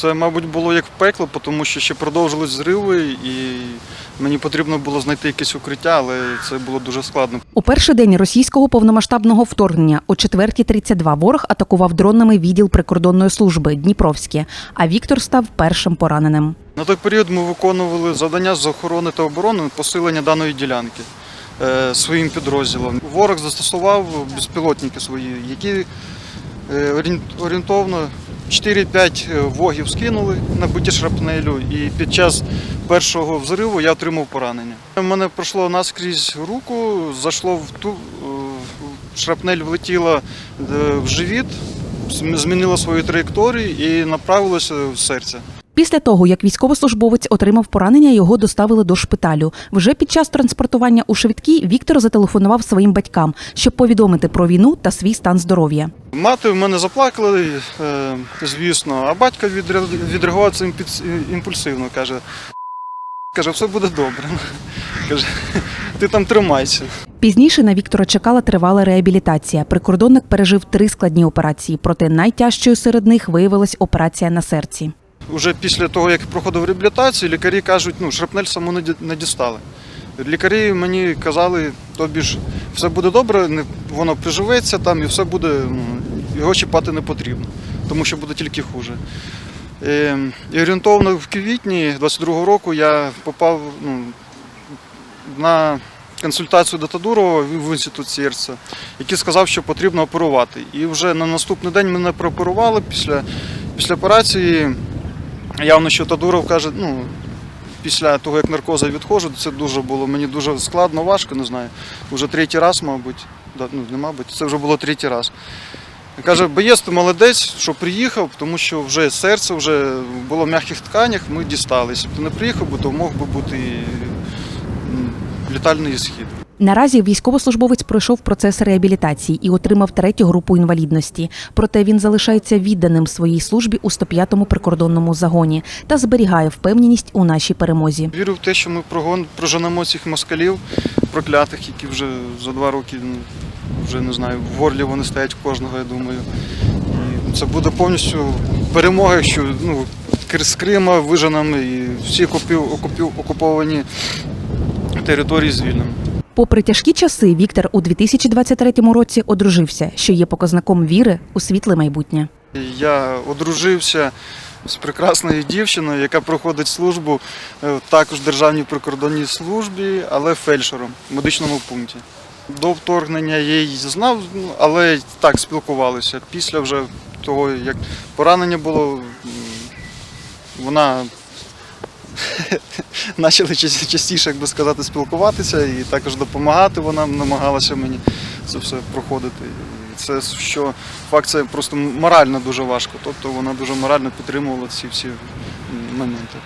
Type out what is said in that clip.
Це, мабуть, було як в пекло, тому що ще продовжились зриви, і мені потрібно було знайти якесь укриття, але це було дуже складно. У перший день російського повномасштабного вторгнення о 4.32 ворог атакував дронами відділ прикордонної служби Дніпровське, а Віктор став першим пораненим. На той період ми виконували завдання з охорони та оборони посилення даної ділянки е, своїм підрозділом. Ворог застосував безпілотники свої, які е, орієнтовно 4-5 вогів скинули на биті шрапнелю, і під час першого взриву я отримав поранення. У мене пройшло наскрізь руку, зайшло в ту е, шрапнель влетіла е, в живіт, зм- змінила свою траєкторію і направилася в серце. Після того, як військовослужбовець отримав поранення, його доставили до шпиталю. Вже під час транспортування у швидкій Віктор зателефонував своїм батькам, щоб повідомити про війну та свій стан здоров'я. Мати в мене заплакала, е, звісно, а батько відре- відреагував під- імпульсивно. Каже, каже, все буде добре. Каже, ти там тримайся. Пізніше на Віктора чекала тривала реабілітація. Прикордонник пережив три складні операції, проте найтяжчою серед них виявилась операція на серці. Уже після того, як проходив реабілітацію, лікарі кажуть, ну, шрапнель саму не дістали. Лікарі мені казали, тобі ж все буде добре, воно приживеться там і все буде, ну, його чіпати не потрібно, тому що буде тільки хуже. Е, І орієнтовно в квітні 22-го року я попав ну, на консультацію до Тадурова в інститут серця, який сказав, що потрібно оперувати. І вже на наступний день мене прооперували після, після операції. Явно, що Тадуров каже, ну, після того, як наркоза відходжу, це дуже було мені дуже складно, важко, не знаю. Уже третій раз, мабуть. Да, Ну, не мабуть, це вже було третій раз. Каже, боєць, ти молодець, що приїхав, тому що вже серце вже було в м'яких тканях, ми дісталися. Якби ти не приїхав, би, то мог би бути і, літальний схід. Наразі військовослужбовець пройшов процес реабілітації і отримав третю групу інвалідності. Проте він залишається відданим своїй службі у 105-му прикордонному загоні та зберігає впевненість у нашій перемозі. Вірю в те, що ми прогон- проженемо цих москалів проклятих, які вже за два роки, ну, вже не знаю, в горлі вони стоять кожного, я думаю. І це буде повністю перемога, що ну, з Крима виженемо і всі окупів- окупів- окуповані території звільнимо. Попри тяжкі часи, Віктор у 2023 році одружився, що є показником віри у світле майбутнє. Я одружився з прекрасною дівчиною, яка проходить службу е, також в Державній прикордонній службі, але фельдшером в медичному пункті. До вторгнення я її знав, ну, але так спілкувалися. Після вже того, як поранення було, вона почали частіше, як би сказати, спілкуватися і також допомагати. Вона намагалася мені це все проходити. Це що факт це просто морально дуже важко. Тобто вона дуже морально підтримувала ці всі моменти.